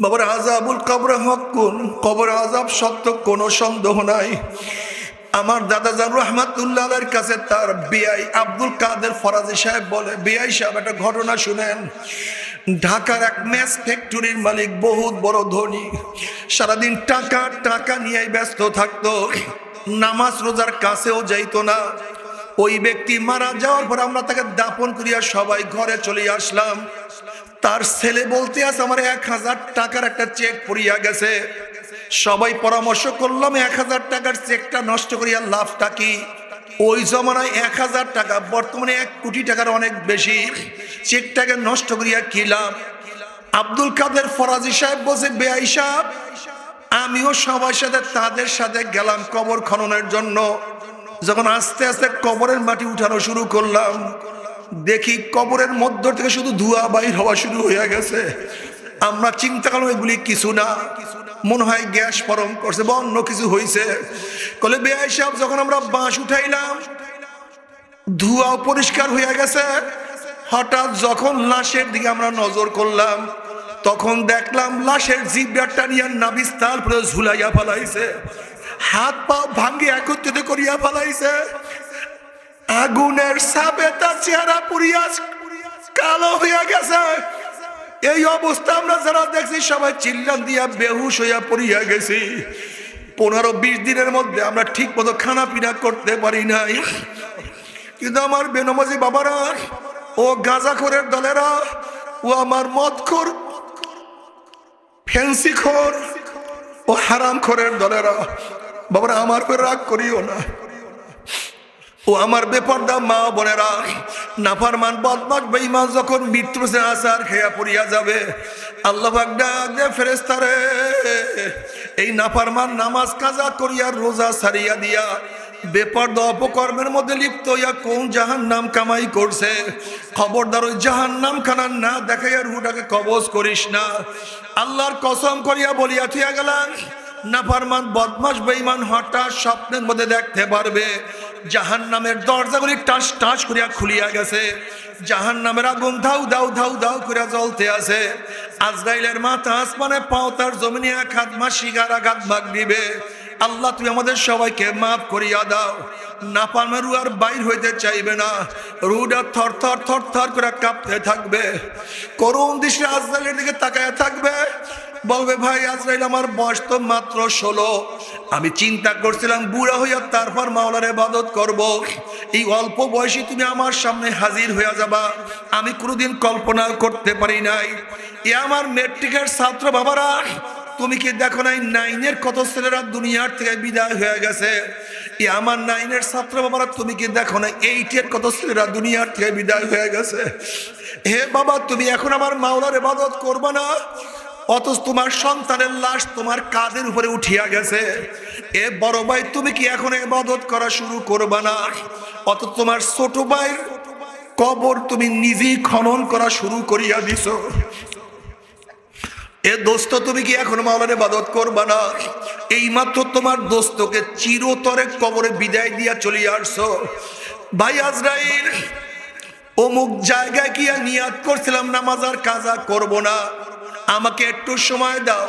বাবার আজাবুল কবর হকুন, কবর আজাব সত্য কোনো সন্দেহ নাই। আমার দাদা জান রহমাতুল্লাহ আলাইহির কাছে তার বিআই আব্দুল কাদের ফরাজি সাহেব বলে, বিআই সাহেব, একটা ঘটনা শুনেন। ঢাকার এক ম্যাচ ফ্যাক্টরির মালিক, বহুত বড় ধনী, সারাদিন টাকা টাকা নিয়ে ব্যস্ত থাকতো। নামাজ রোজার কাছেও যাইতো না। ওই ব্যক্তি মারা যাওয়ার পর আমরা তাকে দাপন করিয়া সবাই ঘরে চলে আসলাম। তার ছেলে বলতে আছে, আমার এক হাজার টাকার একটা চেক পড়িয়া গেছে। সবাই পরামর্শ করলাম, এক হাজার টাকার চেকটা নষ্ট করিয়া লাভটা কি? ওই জমানায় এক হাজার টাকা, বর্তমানে এক কোটি টাকার অনেক বেশি। চেকটাকে নষ্ট করিয়া কি লাভ? আব্দুল কাদের ফরাজি সাহেব বলছে বেআই সাহেব, আমিও সবার সাথে তাদের সাথে গেলাম কবর খননের জন্য। যখন আস্তে আস্তে কবরের মাটি উঠানো শুরু করলাম দেখি কবরের মধ্য থেকে শুধু ধোঁয়া বাইর হওয়া শুরু হয়ে গেছে। আমরা চিন্তা করলাম, এগুলি কিছু না। মনে হয় গ্যাস ফরম করছে বা অন্য কিছু হয়েছে কলে বেআই সাহেব যখন আমরা বাঁশ উঠাইলাম ধোঁয়াও পরিষ্কার হয়ে গেছে। হঠাৎ যখন লাশের দিকে আমরা নজর করলাম, তখন দেখলাম লাশের জিব্রাটা নিয়ে নাবিস্তাল পুরো ঝুলাইয়া ফেলাইছে। হাত পা ভাঙ্গে একত্রিত করিয়া ফেলাইছে। আগুনের সাপে তার চেহারা পুরিয়া কালো হইয়া গেছে। এই অবস্থা আমরা যারা দেখছি, সবাই চিল্লান দিয়া বেহুশ হইয়া পড়িয়া গেছি। পনেরো বিশ দিনের মধ্যে আমরা ঠিক মতো খানা পিনা করতে পারি নাই। কিন্তু আমার বেনমাজি বাবারা, ও গাঁজাখোরের দলেরা, ও আমার মদখোর ফ্যান্সি খোর ও হারাম খোরের দলেরা, বাবারা, আমার উপর রাগ করিও না। ও আমার বেপর্দা মা বোনেরা, নাফারমান বদমাস বেঈমান যখন মৃত্যু আসার খেয়া পড়িয়া যাবে, আল্লাহ ফেরেস্তারে এই নাফারমান নামাজ কাজা করিয়া রোজা সারিয়া দিয়া বেপর্দা অপকর্মের মধ্যে লিপ্ত ইয়া কোন জাহান নাম কামাই করছে? খবরদার ওই জাহান নাম খানার না দেখাইয়া রুটাকে কবজ করিস না। আল্লাহর কসম করিয়া বলিয়া থিয়া গেলাম, নাফারমান বদমাস বেঈমান হঠাৎ স্বপ্নের মধ্যে দেখতে পারবে। জাহান নামের দরজাগুলি টাস টাস করিয়া খুলিয়া গেছে। জাহান নামের আগুন ধাউ ধাউ ধাউ ধাউ করিয়া জ্বলতে আছে। আজরাইলের মাথা আসমানে পাও তার জমিনে আঘাত হাত মাসিকার আঘাত ভাগ দিবে। আল্লাহ, তুমি আমাদের সবাইকে মাফ করিয়া দাও। নাপামে রু আর বাইর হইতে চাইবে না। রুডা থর থর থর থর করে কাঁপতে থাকবে। করুণ দৃষ্টি আজরাইলের দিকে তাকায় থাকবে। বলবে, ভাই আজরাইল, আমার বয়স তো মাত্র ষোলো। আমি চিন্তা করছিলাম, বুড়া হইয়া তারপর মাওলার ইবাদত করব। এই অল্প বয়সে তুমি আমার সামনে হাজির হইয়া যাবা। আমি কোনোদিন কল্পনা করতে পারি নাই। এ আমার মেট্রিকের ছাত্র বাবারা, তুমি কি দেখো নাই নাইনের কত ছেলেরা দুনিয়ার থেকে বিদায় হয়ে গেছে? এ আমার নাইনের ছাত্র বাবারা, তুমি কি দেখো না এইটের কত ছেলেরা দুনিয়ার থেকে বিদায় হয়ে গেছে? হে বাবা, তুমি এখন আমার মাওলার ইবাদত করবে না? অথচ তোমার সন্তানের লাশ তোমার কাঁধের উপরে উঠিয়া গেছে। এ বড় ভাই, তুমি কি এখন ইবাদত করা শুরু করবা না? অত তোমার ছোট ভাইয়ের কবর তুমি নিজেই খনন করা শুরু করিয়া দিছ। এ দোস্ত, তুমি কি এখন মাওলার ইবাদত করবা না? এইমাত্র তোমার দোস্তকে চিরতরে কবরে বিদায় দিয়া চলিয়ে আসছো। ভাই আজরাইল, অমুক জায়গায় গিয়া নিয়াত করছিলাম, নামাজ আর কাজা করব না। আমাকে একটু সময় দাও।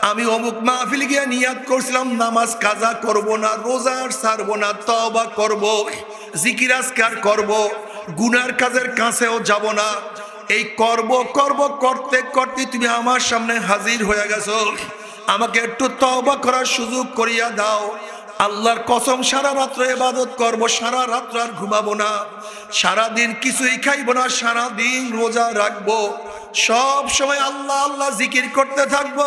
আমি অমুক মাহফিল গিয়া নিয়াত করছিলাম, নামাজ কাজা করব না, রোজার সারব না তবা করব জিকিরাজকার করব, গুনার কাজের কাছেও যাব না। এই করব করব, করতে করতে তুমি আমার সামনে হাজির হয়ে গেছো। আমাকে একটু তবা করার সুযোগ করিয়া দাও। আল্লাহর কসম, সারা রাত্র এবাদত করব, সারা রাত্র আর ঘুমাবো না। সারা দিন কিছুই খাইবো না সারা দিন রোজা রাখব। সব সময় আল্লাহ আল্লাহ জিকির করতে থাকব।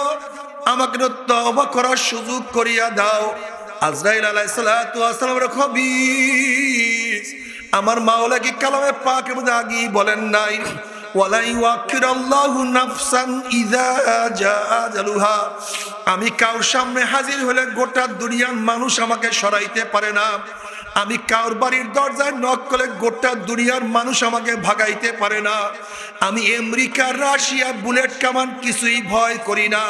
আমাকে তবা করার সুযোগ করিয়া দাও। আজরাইল আলাইসালামের খবিস। আমার মাওলা কি কালামে পাকের মধ্যে আগেই বলেন নাই? আমি কাউর সামনে হাজির হলে গোটা দুনিয়ার মানুষ আমাকে সরাইতে পারে না। আমি কাউর বাড়ির দরজায় নক করলে গোটা দুনিয়ার মানুষ আমাকে ভাগাইতে পারে না। আমি আমেরিকা, রাশিয়া, বুলেট কামান কিছুই ভয় করি না।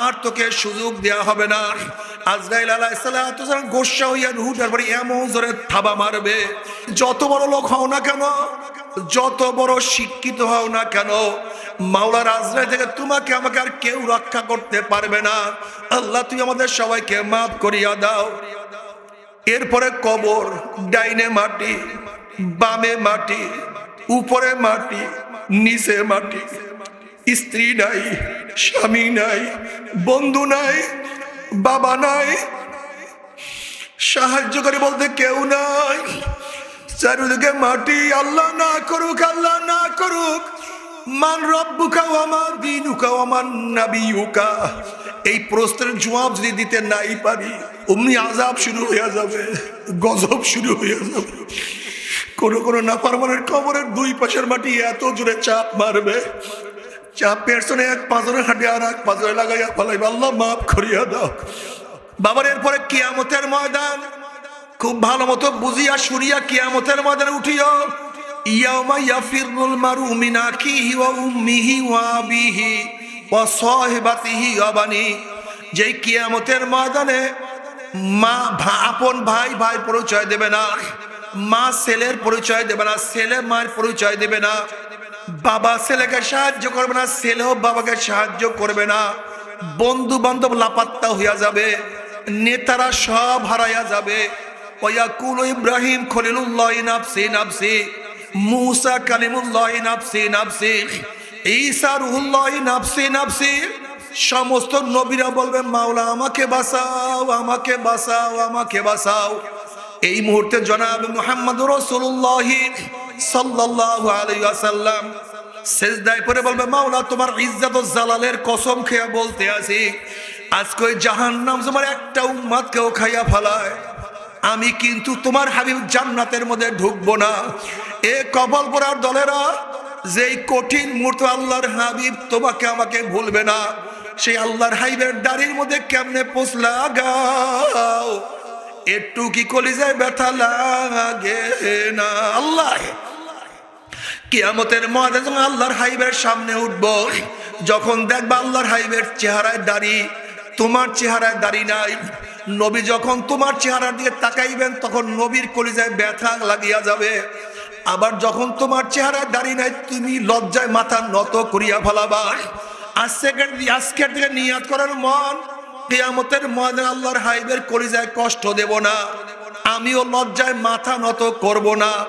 আর তোকে সুযোগ দেয়া হবে না। আজরাইল আলাইসালাম গোসা হইয়া রুহুটার বাড়ি এমন জোরে থাবা মারবে, যত বড় লোক হও না কেন, যত বড় শিক্ষিত হও না কেন, মাওলার আজরাই থেকে তোমাকে আমাকে আর কেউ রক্ষা করতে পারবে না। আল্লাহ, তুই আমাদের সবাইকে মাফ করিয়া দাও। এরপরে কবর, ডাইনে মাটি, বামে মাটি, উপরে মাটি, নিচে মাটি। স্ত্রী নাই, স্বামী নাই, বন্ধু নাই, বাবা নাই। সাহায্যকারী বলতে কেউ নাই। চারিদিকে মাটি, আল্লাহ না করুক, আল্লাহ না করুক। মান রব্বুকা ওয়া মা দীনুকা ওয়া মান এই প্রশ্নের জবাব যদি দিতে নাই পারি অমনি আজাব শুরু হয়ে যাবে, গজব শুরু হয়ে যাবে। কোন কোন নাফারমানের কবরের দুই পাশের মাটি এত জোরে চাপ মারবে। চাপ পেছনে এক পাঁচরে হাঁটে আর এক পাঁচরে লাগাইয়া ফলাইবে। আল্লাহ মাফ করিয়া দাও। বাবার এরপরে কিয়ামতের ময়দান। খুব ভালো মতো বুঝিয়া শুনিয়া কিয়ামতের ময়দানে উঠিও। ইয়াউমা ইয়াফিরুল মারু মিন আখিহি ওয়া উম্মিহি ওয়া আবিহি ওয়া সাহিবাতিহি ওয়া বানি। যেই কিয়ামতের ময়দানে মা আপন ভাই ভাই পরিচয় দেবে না। মা ছেলের পরিচয় দেবে না, ছেলে মায়ের পরিচয় দেবে না। বাবা ছেলেকে সাহায্য করবে না, ছেলেও বাবাকে সাহায্য করবে না। বন্ধু বান্ধব লাপাত্তা হইয়া যাবে, নেতারা সব হারাইয়া যাবে। ওয়াকুল ইব্রাহিম খলিলুল্লাহ নাফসি নাফসি। মুসা কালিমুল্লাহ নাফসি নাফসি। ঈসা রুহুল্লাহ নাফসি নাফসি। সমস্ত নবীরা বলবে মাওলা, আমাকে বাঁচাও আমাকে বাঁচাও আমাকে বাঁচাও। এই মুহূর্তে জনাব মোহাম্মদ রসুল্লাহ সাল্লাল্লাহু আলাইহি ওয়াসাল্লাম সেজদায় পরে বলবে, মাওলা, তোমার ইজ্জত জালালের কসম খেয়ে বলতে আছি, আজকে ওই জাহান্নাম তোমার একটা উম্মাদকেও খাইয়া ফেলায়। আমি কিন্তু তোমার হাবিব জান্নাতের মধ্যে ঢুকবো না। এ কবল পড়ার দলেরা, যেই কঠিন মুহূর্ত আল্লাহর হাবিব তোমাকে আমাকে ভুলবে না। সেই আল্লাহর হাবিবের দাড়ির মধ্যে কেমনে পোষলা গাও একটু কি কলিজায় ব্যথা লাগে না? আল্লাহ, কিয়ামতের ময়দানে যখন আল্লাহর হাইবের সামনে উঠব, যখন দেখবা আল্লাহর হাইবের চেহারায় দাড়ি, তোমার চেহারায় দাড়ি নাই। নবী যখন তোমার চেহারার দিকে তাকাইবেন, তখন নবীর কলিজায় ব্যথা লাগিয়া যাবে। আবার যখন তোমার চেহারায় দাড়ি নাই, তুমি লজ্জায় মাথা নত করিয়া ফেলাবা। আজকের আজকের দিকে নিয়াত করার মন কিয়ামতের ময়দানে আল্লাহর হাইবের কলিজায় কষ্ট দেব না। আমিও লজ্জায় মাথা নত করব না।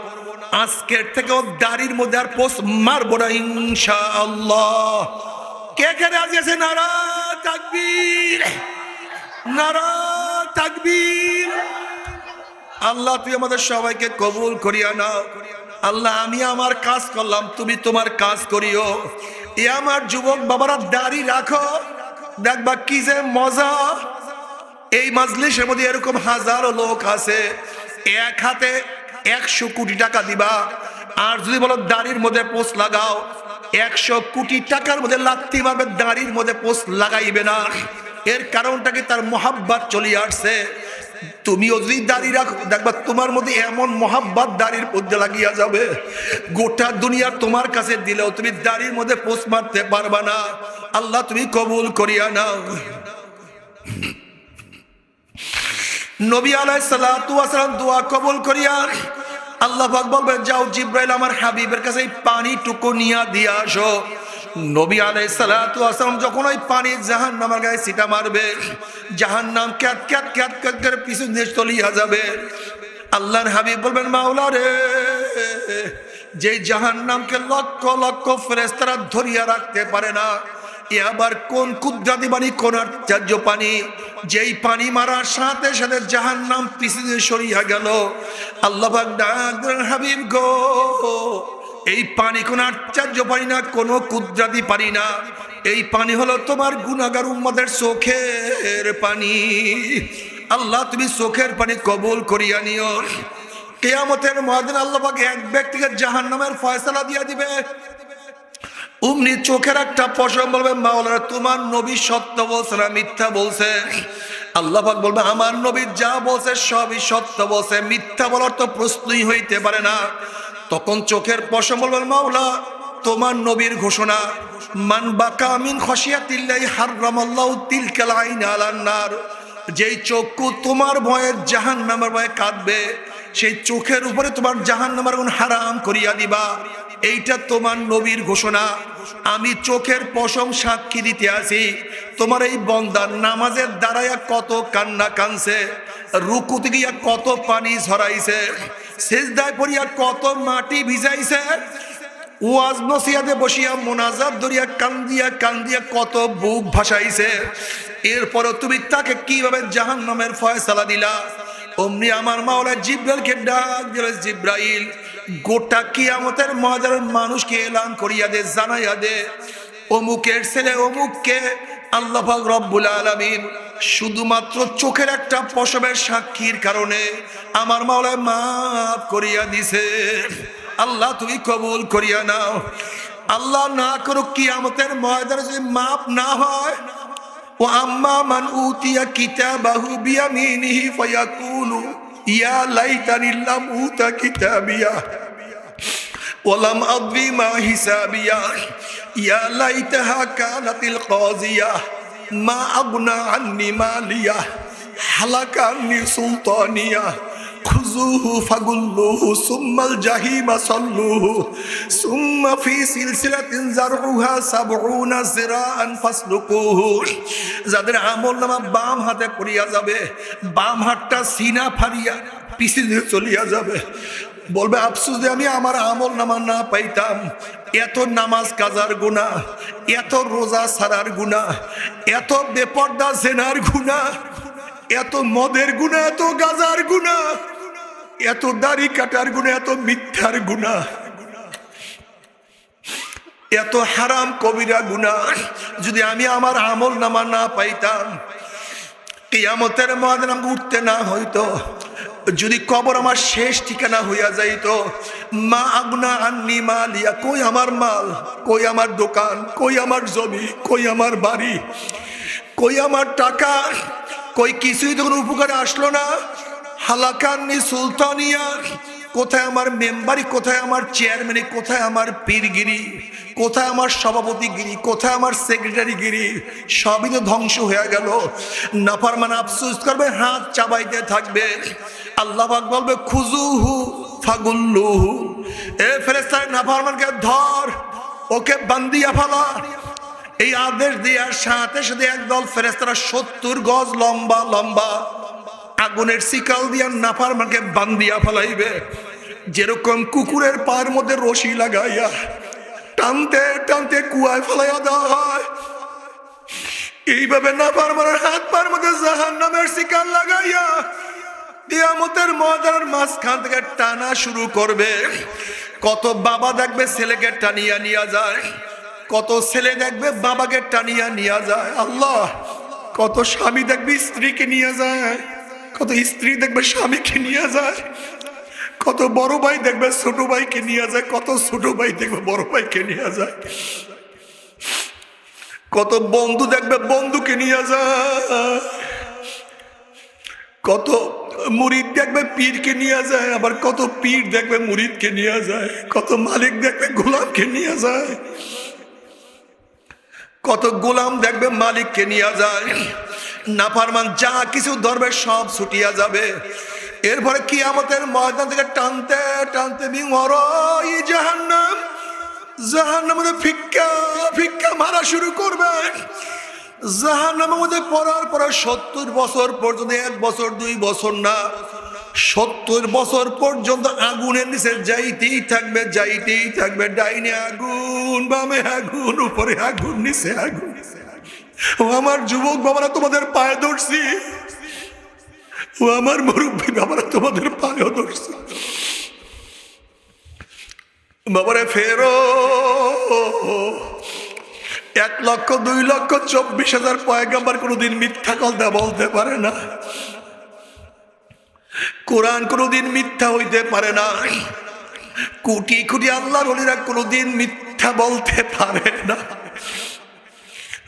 আজকের থেকে ও দাড়ির মধ্যে আর পোষ মারবো না ইনশা আল্লাহ কে কে রাজি আছে? নারা তাকবীর। নারা তাকবীর। আল্লাহ, তুই আমাদের সবাইকে কবুল করিয়া নাও। আল্লাহ, আমি আমার কাজ করলাম, তুমি তোমার কাজ করিও। এ আমার যুবক বাবারা দাড়ি রাখো। দেখবা কি যে মজা। এই মাজলিসের মধ্যে এরকম হাজারো লোক আছে। এক হাতে একশো কোটি টাকা দিবা। আর যদি বলো দাড়ির মধ্যে পোস্ট লাগাও, একশো কোটি টাকার মধ্যে লাত্তি মারবে, দাড়ির মধ্যে পোস্ট লাগাইবে না। এর কারণটা কি তার মোহাব্বাত চলে আসছে? তুমিও যদি দাঁড়িয়ে রাখো, দেখবা তোমার মধ্যে এমন মহাব্বাত দাড়ির মধ্যে লাগিয়া যাবে। গোটা দুনিয়া তোমার কাছে দিলেও তুমি দাড়ির মধ্যে পোষ মারতে পারবা না। আল্লাহ তুমি কবুল করিয়া নাও। নবী আলাই সালাম দোয়া কবুল করিয়া আল্লাহ বলবে যাও জিব্রাইল আমার হাবিবের কাছে এই পানিটুকু নিয়া দিয়ে আসো। যখন ওই পানি জাহান গায়ে সিটা মারবে জাহান নাম করে যাবে। আল্লাহর হাবিব বলবেন, মাওলা রে যে জাহান নামকে লক্ষ লক্ষ ফেরেস্তারা ধরিয়া রাখতে পারে না এ আবার কোন কুদ্রাতি পানি কোন আশ্চর্য পানি যেই পানি মারার সাথে সাথে জাহান নাম পিছিয়ে সরিয়া গেল। আল্লাহ হাবিব গো, এই পানি কোন আশ্চর্য পানি না, কোনো কুদ্রাতি পানি না? এই পানি হলো তোমার গুনাগার উম্মাদের চোখের পানি। আল্লাহ, তুমি চোখের পানি কবুল করিয়া নিও। কেয়ামতের মহাদিন আল্লাহ এক ব্যক্তিকে জাহান নামের ফয়সালা দিয়া দিবে। উমনি চোখের একটা পশম বলবে মাওলানা, তোমার নবী সত্য বলছে না মিথ্যা বলছে? আল্লাহ পাক বলবে, আমার নবী যা বলছে সবই সত্য বলছে। মিথ্যা বলার তো প্রশ্নই হইতে পারে না। তখন চোখের পশম বলবে মাওলা, তোমার নবীর ঘোষণা, মান বাকা মিন খসিয়াতিল্লাহি হাররামাল্লাহু তিলকাল আইন আলান নার। যেই চক্ষু তোমার ভয়ে জাহান্নামের ভয়ে কাঁদবে, সেই চোখের উপরে তোমার জাহান নামার গুণ হারাম করিয়া দিবা। এইটা তোমার নবীর ঘোষণা। আমি চোখের পশম সাক্ষী দিতে আসি তোমার এই বন্দার নামাজের দ্বারাইয়া কত কান্না কানছে, রুকুতে গিয়া কত পানি ঝরাইছে শেষদায় পড়িয়া কত মাটি ভিজাইছে। ওয়াজ নসিয়াতে বসিয়া মোনাজাত ধরিয়া কান্দিয়া কান্দিয়া কত বুক ভাসাইছে। এরপরও তুমি তাকে কীভাবে জাহান নামের ফয়সালা দিলা? অমনি আমার মাওলা জিব্রাইলকে ডাক দিল, জিব্রাইল গোটা কিয়ামতের মজার মানুষকে এলান করিয়া দে, জানাইয়া দে। অমুকের ছেলে, অমুককে আল্লাহ রব্বুল আলামিন শুধুমাত্র চোখের একটা পশমের সাক্ষীর কারণে আমার মাওলায় মাফ করিয়া দিছে। আল্লাহ তুমি কবুল করিয়া নাও। আল্লাহ না করুক কিয়ামতের ময়দানে যদি মাপ না হয় ও আম্মা মান উতিয়া কিতা কিতাবাহু বিয়ামিনিহি ফায়াকুলু। يا ليتني لم أوت كتابيا ولم أضي ما حسابيا. يا ليتها كانت القاضية. ما أغنى عني مالية حلك عني سلطانية খুজুহু ফাগুল্লুহু সুম্মাল জাহিমা সল্লুহু সুম্মা ফি সিলসিলাতিন জারহুহা সাবউনা জিরাআন ফাসলুকুহু। যাদের আমল নামা বাম হাতে পড়িয়া যাবে, বাম হাতটা সিনা ফারিয়া পিছনে চলিয়া যাবে। বলবে, আফসুস যে আমি আমার আমল নামা না পাইতাম। এত নামাজ কাজার গুণা এত রোজা সারার গুণা এত বেপর্দা সেনার গুণা এত মদের গুণা, এত গাজার গুণা, এত দাড়ি কাটার গুণা, এত মিথ্যার গুণা, এত হারাম কবিরা গুণা। যদি আমি আমার আমল নামা না পাইতাম, কিয়ামতের ময়দান আমাকে উঠতে না হইতো, যদি কবর আমার শেষ ঠিকানা হইয়া যাইত, মা আগুনা আন্নি মালিয়া, কই আমার মাল, কই আমার দোকান, কই আমার জমি, কই আমার বাড়ি, কই আমার টাকা কই কিছুই তখন উপকারে আসলো না। হালাকান্নি সুলতানিয়া, কোথায় আমার মেম্বারি, কোথায় আমার চেয়ারম্যানি, কোথায় আমার পীরগিরি, কোথায় আমার সভাপতিগিরি কোথায় আমার সেক্রেটারিগিরি সবই তো ধ্বংস হয়ে গেল। নাফার মানে আফসোস করবে, হাত চাবাইতে থাকবে। আল্লাহ বলবে, খুজুহু ফাগুল্লুহু। এ ফেরেস্তায় নাফারমানকে ধর, ওকে বান্দিয়া ফালা। এই আদেশ দেওয়ার সাথে সাথে একদল ফেরেস্তারা সত্তর গজ লম্বা লম্বা আগুনের শিকাল দিয়া নাফার মাকে বান্দিয়া ফেলাইবে। যেরকম কুকুরের পায়ের মধ্যে রশি লাগাইয়া টানতে টানতে কুয়ায় ফেলাইয়া দেওয়া হয়, এইভাবে নাফার মানের হাত পায়ের মধ্যে জাহান নামের শিকার লাগাইয়া কিয়ামতের ময়দানের মাঝখান থেকে টানা শুরু করবে। কত বাবা দেখবে ছেলেকে টানিয়া নিয়ে যায়। কত ছেলে দেখবে বাবাকে টানিয়া নিয়ে যায়। আল্লাহ, কত স্বামী দেখবে স্ত্রীকে নিয়ে যায়। কত স্ত্রী দেখবে স্বামীকে নিয়ে যায়। কত বড় ভাই দেখবে ছোট ভাইকে নিয়ে যায়। কত ছোট ভাই দেখবে বড় ভাইকে নিয়ে যায়। কত বন্ধু দেখবে বন্ধুকে নিয়ে যায়। কত মুরিদ দেখবে পীরকে নিয়ে যায়। আবার কত পীর দেখবে মুরিদকে নিয়ে যায়। কত মালিক দেখবে গোলামকে নিয়ে যায়। কত গোলাম দেখবে মালিককে নিয়ে যায়। নাফারমান যা কিছু ধরবে সব ছুটিয়া যাবে। এরপরে কি আমাদের ময়দান থেকে টানতে টানতে বিমরই জাহান্নাম জাহান্নাম মারা শুরু করবে। জাহান্নামের মধ্যে পড়ার পরে সত্তর বছর পর্যন্ত, এক বছর, দুই বছর না সত্তর বছর পর্যন্ত আগুনের নিচে যাইতেই থাকবে যাইতেই থাকবে, ডাইনে আগুন, বামে আগুন, উপরে আগুন, নিচে আগুন। ও আমার যুবক বাবারা, তোমাদের পায়ে ধরছি। ও আমার মুরব্বী বাবারা, তোমাদের পায়ে ধরছি। বাবারে ফেরো। এক লক্ষ, দুই লক্ষ, চব্বিশ হাজার পয়গাম্বার কোনোদিন মিথ্যা কথা বলতে পারে না। কোরআন কোনোদিন মিথ্যা হইতে পারে না কোটি কোটি আল্লাহর হলিরা কোনোদিন মিথ্যা বলতে পারে না।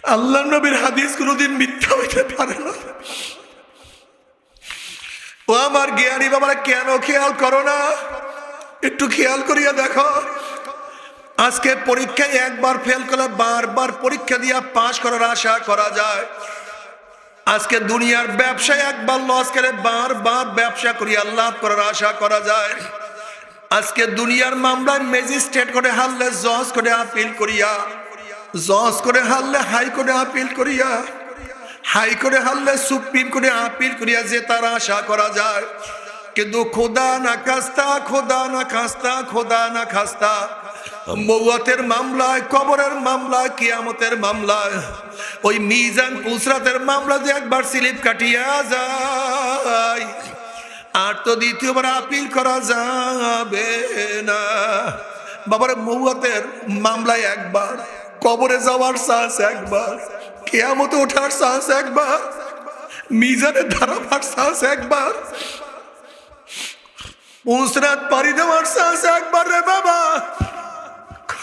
আল্লাহ নবীর হাদিস কোনোদিন মিথ্যা হইতে পারে না। ও আমার জ্ঞানী বাবারা, কেন খেয়াল করো না? একটু খেয়াল করিয়া দেখো। আজকে পরীক্ষায় একবার ফেল করলে বারবার পরীক্ষা দিয়া পাশ করার আশা করা যায়। আজকে দুনিয়ার ব্যবসায় একবার লস করে বারবার ব্যবসা করি আল্লাহ করার আশা করা যায়। আজকে দুনিয়ার মামলায় ম্যাজিস্ট্রেট করে হারলে জজ করে আপিল করিয়া, জজ করে হারলে হাইকোর্টে আপিল করিয়া হাইকোর্টে হারলে সুপ্রিম কোর্টে আপিল করিয়া যে তার আশা করা যায়। কিন্তু খোদা না খাস্তা, খোদা না খাস্তা, খোদা না খাস্তা মৌয়াতের মামলায়, কবরের মামলায়, কিয়ামতের মামলায়, ওই মিজান পুসরাতের মামলা যে একবার স্লিপ কাটিয়া যায়, আর তো দ্বিতীয়বার আপিল করা যাবে না। বাবার, মৌয়াতের মামলায় একবার, কবরে যাওয়ার সাহস একবার, কেয়ামতে ওঠার সাহস একবার মিজানে ধারাবার সাহস একবার পুসরাত পাড়ি দেওয়ার সাহস একবার রে বাবা।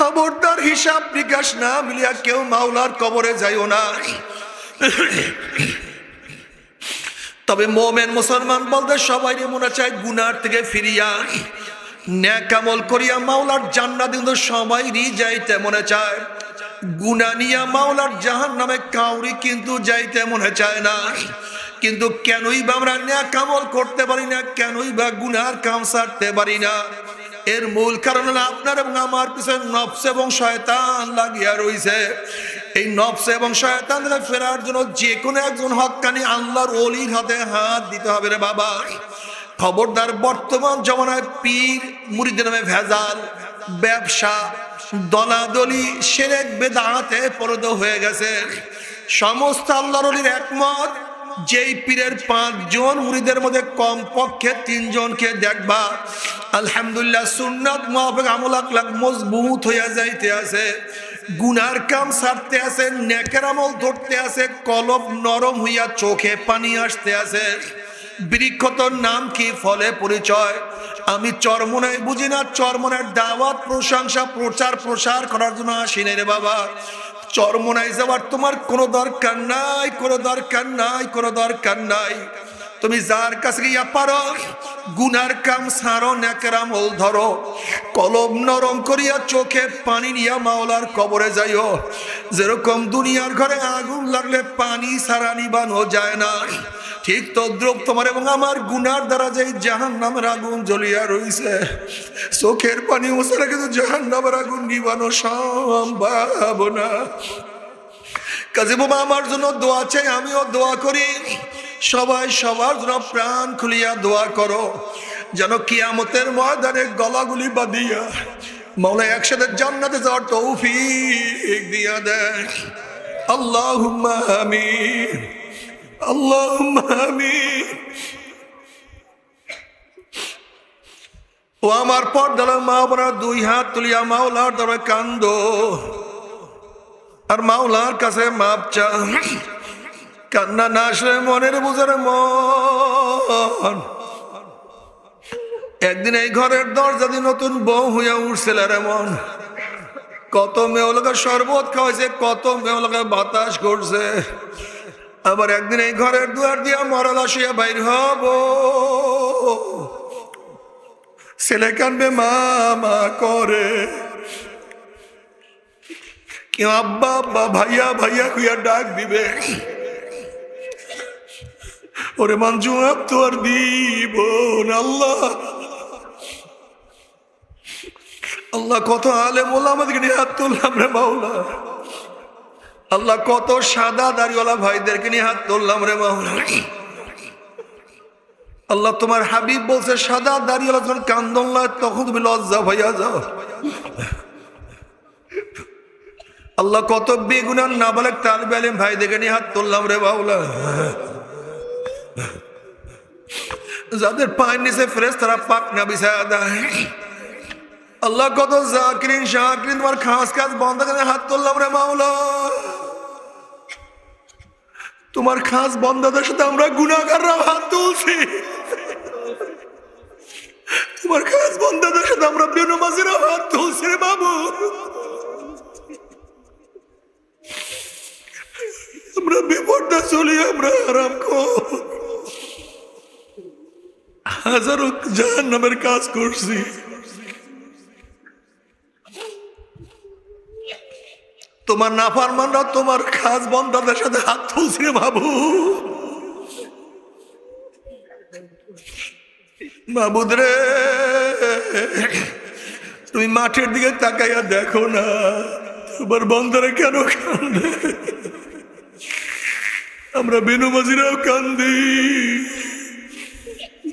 খবরদার হিসাব নিকাশ না মিলিয়া কেউ মাওলার কবরে যাইও না। তবে মোমেন মুসলমান বলতে সবাই মনে চায় গুনার থেকে ফিরিয়া। ন্যাকামল করিয়া মাওলার জান্নাত কিন্তু সবাইরই যাইতে মনে চায়। গুনা নিয়া মাওলার জাহান নামে কাউরি কিন্তু যাইতে মনে চায় না। কিন্তু কেনই বা আমরা ন্যাকামল করতে পারি না, কেনই বা গুনার কাম সারতে পারি না। এর মূল কারণ হলো আপনার এবং আমার পিছনে নফস এবং শয়তান লাগিয়া রইছে। এই নফস এবং শয়তান ফেরার জন্য যে কোনো একজন হকানি আল্লাহর অলির হাতে হাত দিতে হবে রে বাবা। খবরদার বর্তমান জমানায় পীর মুড়িদের নামে ভেজাল, ব্যবসা, দলাদলি, সেরেক বেদাতে পরদ হয়ে গেছে। সমস্ত আল্লাহর অলির একমত। যেই পীরের পাঁচজন মুড়িদের মধ্যে কম পক্ষে তিনজনকে দেখবা, আলহামদুলিল্লাহ সুন্নাত মাহফিক আমল আকলাক মজবুত হইয়া যাইতে আছে। গুনার কাম সারতে আছে, নেকের আমল ধরতে আছে, কলব নরম হইয়া চোখে পানি আসতে আছে। বৃক্ষতর নাম কি? ফলে পরিচয়। আমি চরমনায় বুঝি না, চরমনের দাওয়াত, প্রশংসা প্রচার প্রসার করার জন্য আসি রে বাবা। চরমনায় যাওয়ার তোমার কোনো দরকার নাই, কোনো দরকার নাই, কোনো দরকার নাই। তুমি যার কাছে গিয়া পারো, গুনার কাম সারো ন্যাকেরামল ধরো। কলম নরম করিয়া চোখে পানি নিয়া মাওলার কবরে যাইও। যেরকম দুনিয়ার ঘরে আগুন লাগলে পানি সারা নিবানো যায় না। ঠিক তদ্রুপ তোমার এবং আমার গুনার দ্বারা যে জাহান নামের আগুন জ্বলিয়া রইছে, চোখের পানি মুছালে কিন্তু জাহান নামের আগুন নিবানো সম্ভব না। কাজী আমার জন্য দোয়া চাই, আমিও দোয়া করি। সবাই সবার জন্য প্রাণ খুলিয়া দোয়া করো, যেন কিয়ামতের ময়দানে গলাগুলি বাঁধিয়া মৌলা একসাথে জান্নাতে যাওয়ার তৌফিক দিয়া দেয়। আল্লাহ আমিন। আল্লাহ আমিন। ও আমার পর্দালা মা বোনা দুই হাত তুলিয়া মাওলার দ্বারা কান্দ। আর মাওলার কাছে মাপ চা কান্না না আসলে মনের বুঝার মন। একদিন এই ঘরের দরজা দিয়ে নতুন বউ হইয়া উঠছিল মন। কত মেয়েলোকে শরবত খাওয়াইছে, কত মেয়েলোকে বাতাস করছে। আবার একদিন এই ঘরের দুয়ার দিয়া মরাল আসিয়া বাইর হব। ছেলে কানবে, মা মা, করে। কেউ আব্বা আব্বা, ভাইয়া ভাইয়া কুইয়া ডাক দিবে। ওরে আপ তো আর দিব আল্লাহ। আল্লাহ কত আলে মোল্লা আমাদেরকে নিয়ে হাত তুললাম রে মাওলা। আল্লাহ কত সাদা দাড়িওয়ালা ভাইদেরকে নিয়ে হাত তুললাম রে মাওলা আল্লাহ তোমার হাবিব বলছে, সাদা দাড়িওয়ালা যখন কান্দন লাগে তখন তুমি লজ্জা ভাইয়া যাও। আল্লাহ কত বেগুনার নাবালেক তালবে আলিম ভাই দেখে নিয়ে হাত তুললাম রে বাউলা যাদের পায়ের নিচে ফ্রেশ তারা পাক না বিছায়া দেয়। আল্লাহ কত জাকিরিন, শাকিরিন, তোমার খাস খাস বন্ধ করে হাত তুললাম রে মাওলা। তোমার খাস বন্ধাদের সাথে আমরা গুণাগাররা হাত তুলছি। তোমার খাস বন্ধাদের সাথে আমরা বেনমাজিরা হাত তুলছি রে বাবু। আমরা বিপদটা চলি, আমরা আরাম কর হাজারো জাহান নামের কাজ করছি। তোমার নাফারমানরা তোমার খাস বন্দাদের সাথে হাত তুলছে বাবু। বাবুদ তুমি মাঠের দিকে তাকাইয়া দেখো না, তোমার বন্দরে কেন কান্দে? আমরা বেনুমাজিরাও কান্দি,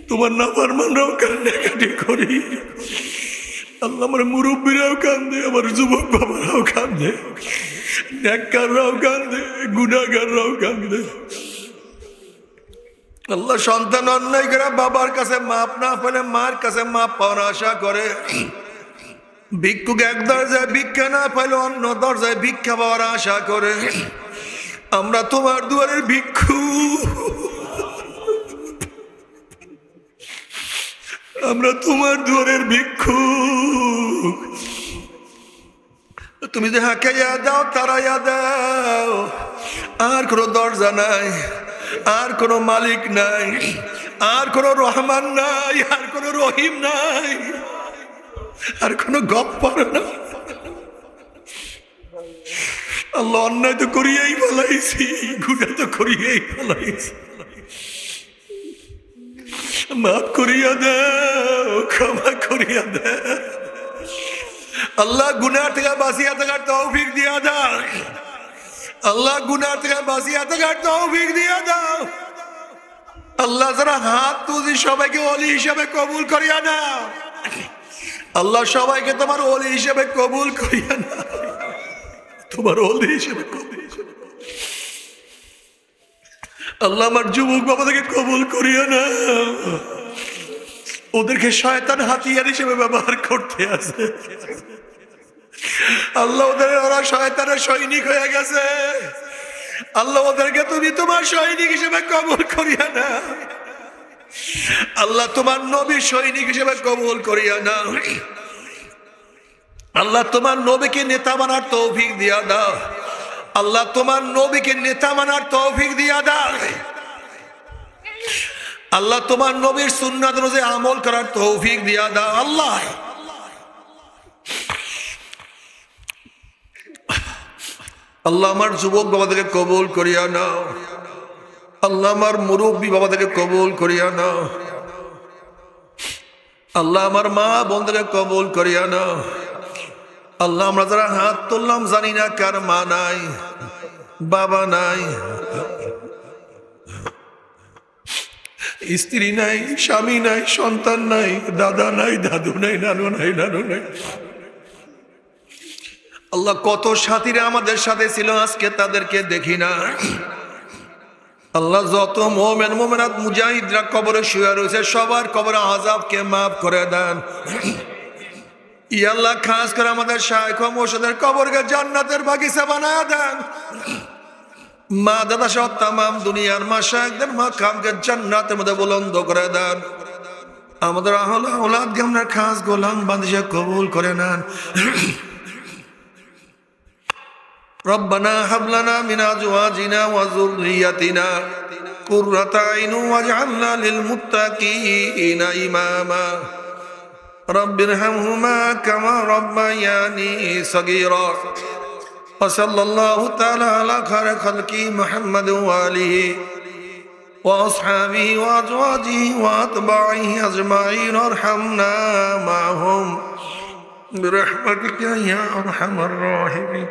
তোমার নাফার মানরাও কান্নাকাটি করি। আল্লাহ আমার মুরব্বীরাও কান্দে, আমার যুবক বাবারাও কান্দে। নেককাররাও কান্দে গুণাগাররাও কান্দে আল্লাহ সন্তান অন্যায় করে বাবার কাছে মাপ না পেলে মার কাছে মাপ পাওয়ার আশা করে। ভিক্ষুক এক দরজায় ভিক্ষা না পেলে অন্য দরজায় ভিক্ষা পাওয়ার আশা করে। আমরা তোমার দুয়ারের ভিক্ষু। আমরা তোমার দুয়ারের ভিক্ষু। তুমি যে হাঁকাইয়া দাও তারাইয়া দাও। আর কোনো দরজা নাই, আর কোনো মালিক নাই, আর কোনো রহমান নাই, আর কোনো রহিম নাই, আর কোনো গপ্পর না আল্লাহ অন্যায় তো করিয়েই ফেলাইছি গুণা তো করিয়েই ফেলাইছি। মাফ করিয়া দাও, ক্ষমা করিয়া দাও। আল্লাহ গুনার থেকে বাঁচিয়া থাকার তৌফিক দিয়া দাও। আল্লাহ গুনার থেকে বাঁচিয়া থাকার তৌফিক দিয়া দাও। আল্লাহ যারা হাত তুলি সবাইকে অলি হিসাবে কবুল করিয়া না আল্লাহ সবাইকে তোমার অলি হিসাবে কবুল করিয়া না তোমার অলি হিসাবে কবুল। আল্লাহ আমার যুবক বাবাদেরকে কবুল করিয়া না ওদেরকে শয়তান হাতিয়ার হিসেবে ব্যবহার করতে আছে। আল্লাহ ওদের, ওরা শয়তানের সৈনিক হয়ে গেছে। আল্লাহ ওদেরকে তুমি তোমার সৈনিক হিসেবে কবুল করিয়া না আল্লাহ তোমার নবী সৈনিক হিসেবে কবুল করিয়া না আল্লাহ তোমার নবীকে নেতা মানার তৌফিক দিয়া দাও। আল্লাহ তোমার নবীকে নেতা মানার তৌফিক দিয়া দাও। আল্লাহ তোমার নবীর সুন্নাত অনুযায়ী আমল করার তৌফিক দিয়া দাও। আল্লাহ। আল্লাহ আমার যুবক বাবাদেরকে কবুল করিয়া নাও। আল্লাহ আমার মুরব্বী বাবাদেরকে কবুল করিয়া নাও। আল্লাহ আমার মা বোনদেরকে কবুল করিয়া নাও। আল্লাহ আমরা যারা হাত তুললাম জানি না কার মা নাই, বাবা নাই, স্ত্রী নাই, স্বামী নাই, সন্তান নাই, দাদা নাই, দাদু নাই, নানু নাই নানু নাই। আল্লাহ কত সাথীরা আমাদের সাথে ছিল আজকে তাদেরকে দেখি না। আল্লাহ যত মোমেন মোমেনাত মুজাহিদরা কবরে শুয়ে রয়েছে, সবার কবরে আজাবকে মাফ করে দেন। ইয়াল্লাহ খাস করে আমাদের শায়খ মোর্শেদের কবরকে জান্নাতের বাগিচা বানায় দেন। মা দাদা সব তামাম দুনিয়ার মা শায়কদের মা খামকে জান্নাতের মধ্যে বুলন্দ করে দেন। আমাদের আহলা ওলাদ আমরা খাস গোলাম বান্দিশা কবুল করে নেন। ربنا هب لنا من ازواجنا وذريتنا قرة عين واجعلنا للمتقين اماما رب ارحمهما كما ربياني صغيرا وصلى الله تعالى على خير خلقه محمد واله واصحابه وازواجه واتباعه اجمعين وارحمنا معهم برحمتك يا ارحم الراحمين